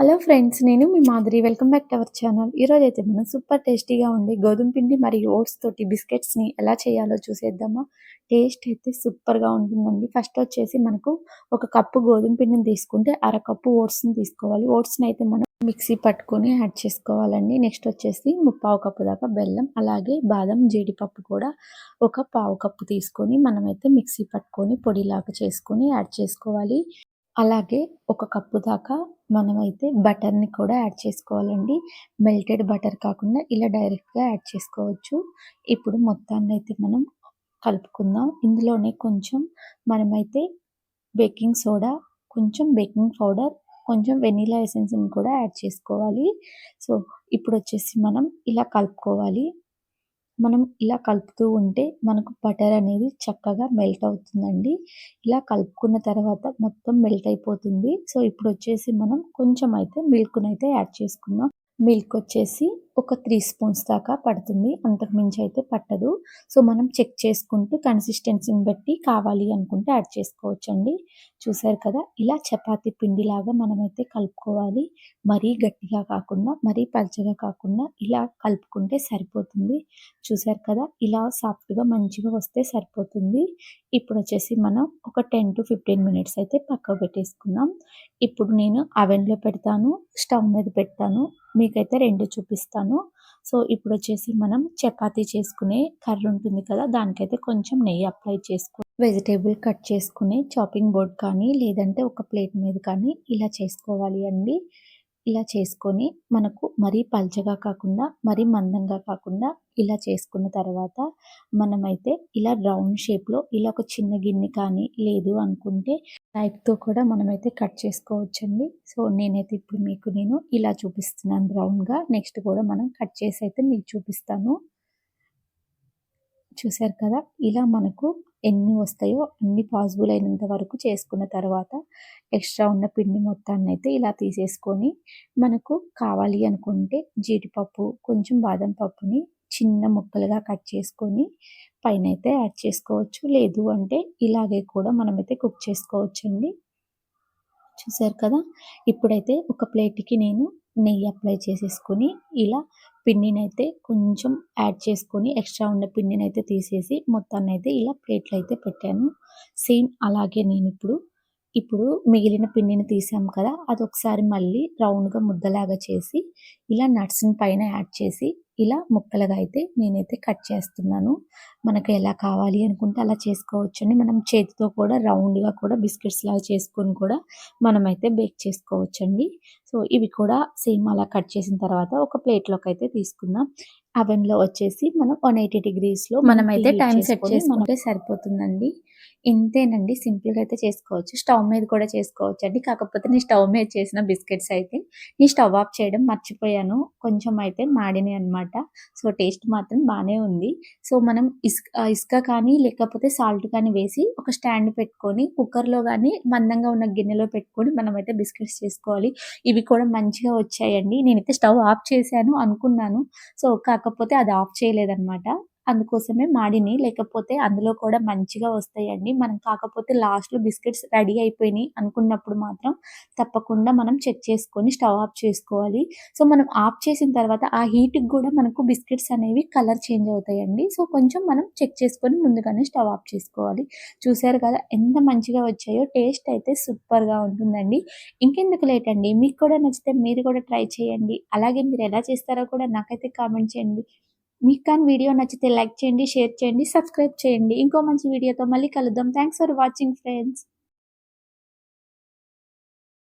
Hello friends నేను మీ Madhuri. Welcome back to our channel ఈరోజు అయితే మనం సూపర్ టేస్టీగా ఉండే గోధుమ పిండి మరియు ఓట్స్ తోటి బిస్కెట్స్ని ఎలా చేయాలో చూసేద్దామా? టేస్ట్ అయితే సూపర్గా ఉంటుందండి. ఫస్ట్ వచ్చేసి మనకు ఒక కప్పు గోధుమ పిండిని తీసుకుంటే అర కప్పు ఓట్స్ని తీసుకోవాలి. ఓట్స్ని అయితే మనం మిక్సీ పట్టుకొని యాడ్ చేసుకోవాలండి. నెక్స్ట్ వచ్చేసి ముప్పావు కప్పు దాకా బెల్లం అలాగే బాదం జీడిపప్పు కూడా ఒక పావు కప్పు తీసుకొని మనమైతే మిక్సీ పట్టుకొని పొడిలాగా చేసుకొని యాడ్ చేసుకోవాలి. అలాగే ఒక కప్పు దాకా మనమైతే బటర్ని కూడా యాడ్ చేసుకోవాలండి. మెల్టెడ్ బటర్ కాకుండా ఇలా డైరెక్ట్గా యాడ్ చేసుకోవచ్చు. ఇప్పుడు మొత్తాన్ని అయితే మనం కలుపుకుందాం. ఇందులోనే కొంచెం మనమైతే బేకింగ్ సోడా కొంచెం బేకింగ్ పౌడర్ కొంచెం వెనీలా ఎసెన్స్ని కూడా యాడ్ చేసుకోవాలి. సో ఇప్పుడు వచ్చేసి మనం ఇలా కలుపుకోవాలి. మనం ఇలా కలుపుతూ ఉంటే మనకు బటర్ అనేది చక్కగా మెల్ట్ అవుతుందండి. ఇలా కలుపుకున్న తర్వాత మొత్తం మెల్ట్ అయిపోతుంది. సో ఇప్పుడు వచ్చేసి మనం కొంచెం అయితే మిల్క్ను అయితే యాడ్ చేసుకుందాం. మిల్క్ వచ్చేసి ఒక త్రీ స్పూన్స్ దాకా పడుతుంది. అంతకు మించి అయితే పట్టదు. సో మనం చెక్ చేసుకుంటూ కన్సిస్టెన్సీని బట్టి కావాలి అనుకుంటే యాడ్ చేసుకోవచ్చండి. చూసారు కదా? ఇలా చపాతీ పిండిలాగా మనమైతే కలుపుకోవాలి. మరీ గట్టిగా కాకుండా మరీ పలచగా కాకుండా ఇలా కలుపుకుంటే సరిపోతుంది. చూసారు కదా? ఇలా సాఫ్ట్గా మంచిగా వస్తే సరిపోతుంది. ఇప్పుడు వచ్చేసి మనం ఒక టెన్ టు ఫిఫ్టీన్ మినిట్స్ అయితే పక్కకు పెట్టేసుకుందాం. ఇప్పుడు నేను అవెన్లో పెడతాను. స్టవ్ మీద పెడతాను. మీకైతే రెండు చూపిస్తాను. సో ఇప్పుడు వచ్చేసి మనం చపాతీ చేసుకునే కర్ర ఉంటుంది కదా దానికైతే కొంచెం నెయ్యి అప్లై చేసుకో వెజిటేబుల్ కట్ చేసుకునే చాపింగ్ బోర్డ్ కానీ లేదంటే ఒక ప్లేట్ మీద కానీ ఇలా చేసుకోవాలి అండి. ఇలా చేసుకొని మనకు మరీ పల్చగా కాకుండా మరీ మందంగా కాకుండా ఇలా చేసుకున్న తర్వాత మనమైతే ఇలా రౌండ్ షేప్లో ఇలా ఒక చిన్న గిన్నె కానీ లేదు అనుకుంటే నైఫ్తో కూడా మనమైతే కట్ చేసుకోవచ్చండి. సో నేనైతే ఇప్పుడు మీకు నేను ఇలా చూపిస్తున్నాను బ్రౌన్గా నెక్స్ట్ కూడా మనం కట్ చేసి అయితే మీకు చూపిస్తాను. చూసారు కదా? ఇలా మనకు ఎన్ని వస్తాయో అన్ని పాసిబుల్ అయినంత వరకు చేసుకున్న తర్వాత ఎక్స్ట్రా ఉన్న పిండి మొత్తాన్ని అయితే ఇలా తీసేసుకొని మనకు కావాలి అనుకుంటే జీడిపప్పు కొంచెం బాదం పప్పుని చిన్న ముక్కలుగా కట్ చేసుకొని పైన అయితే యాడ్ చేసుకోవచ్చు. లేదు అంటే ఇలాగే కూడా మనమైతే కుక్ చేసుకోవచ్చండి. చూసారు కదా? ఇప్పుడైతే ఒక ప్లేట్కి నేను నెయ్యి అప్లై చేసేసుకొని ఇలా పిండినైతే కొంచెం యాడ్ చేసుకొని ఎక్స్ట్రా ఉన్న పిండిని అయితే తీసేసి మొత్తాన్ని అయితే ఇలా ప్లేట్లో అయితే పెట్టాను. సేమ్ అలాగే నేను ఇప్పుడు ఇప్పుడు మిగిలిన పిండిని తీసాం కదా? అది ఒకసారి మళ్ళీ రౌండ్గా ముద్దలాగా చేసి ఇలా నట్స్ని పైన యాడ్ చేసి ఇలా ముక్కలుగా అయితే నేనైతే కట్ చేస్తున్నాను. మనకు ఎలా కావాలి అనుకుంటే అలా చేసుకోవచ్చండి మనం చేతితో కూడా రౌండ్గా కూడా బిస్కెట్స్ లాగా చేసుకొని కూడా మనమైతే బేక్ చేసుకోవచ్చండి సో ఇవి కూడా సేమ్ అలా కట్ చేసిన తర్వాత ఒక ప్లేట్లోకి అయితే తీసుకుందాం. అవెన్లో వచ్చేసి మనం వన్ ఎయిటీ డిగ్రీస్లో మనమైతే టైం సెట్ చేసుకుంటే సరిపోతుందండి. ఇంతేనండి. సింపుల్గా అయితే చేసుకోవచ్చు. స్టవ్ మీద కూడా చేసుకోవచ్చు అండి కాకపోతే నేను స్టవ్ మీద చేసిన బిస్కెట్స్ అయితే నేను స్టవ్ ఆఫ్ చేయడం మర్చిపోయాను. కొంచెం అయితే మాడినాయి అనమాట సో టేస్ట్ మాత్రం బాగానే ఉంది. సో మనం ఇసుక ఇసుక కానీ లేకపోతే సాల్ట్ కానీ వేసి ఒక స్టాండ్ పెట్టుకొని కుక్కర్లో కానీ మందంగా ఉన్న గిన్నెలో పెట్టుకొని మనం అయితే బిస్కెట్స్ చేసుకోవాలి. ఇవి కూడా మంచిగా వచ్చాయండి. నేనైతే స్టవ్ ఆఫ్ చేశాను అనుకున్నాను. సో కాకపోతే అది ఆఫ్ చేయలేదన్నమాట. అందుకోసమే మాడిని లేకపోతే అందులో కూడా మంచిగా వస్తాయండి. మనం కాకపోతే లాస్ట్లో బిస్కెట్స్ రెడీ అయిపోయినాయి అనుకున్నప్పుడు మాత్రం తప్పకుండా మనం చెక్ చేసుకొని స్టవ్ ఆఫ్ చేసుకోవాలి. సో మనం ఆఫ్ చేసిన తర్వాత ఆ హీట్కి కూడా మనకు బిస్కెట్స్ అనేవి కలర్ చేంజ్ అవుతాయండి. సో కొంచెం మనం చెక్ చేసుకొని ముందుగానే స్టవ్ ఆఫ్ చేసుకోవాలి. చూసారు కదా ఎంత మంచిగా వచ్చాయో టేస్ట్ అయితే సూపర్గా ఉంటుందండి. ఇంకెందుకు లేట్ అండి? మీకు కూడా నచ్చితే మీరు కూడా ట్రై చేయండి. అలాగే మీరు ఎలా చేస్తారో కూడా నాకైతే కామెంట్ చేయండి. మీకు కానీ వీడియో నచ్చితే లైక్ చేయండి షేర్ చేయండి సబ్స్క్రైబ్ చేయండి. ఇంకో మంచి వీడియోతో మళ్ళీ కలుద్దాం. Thanks for watching friends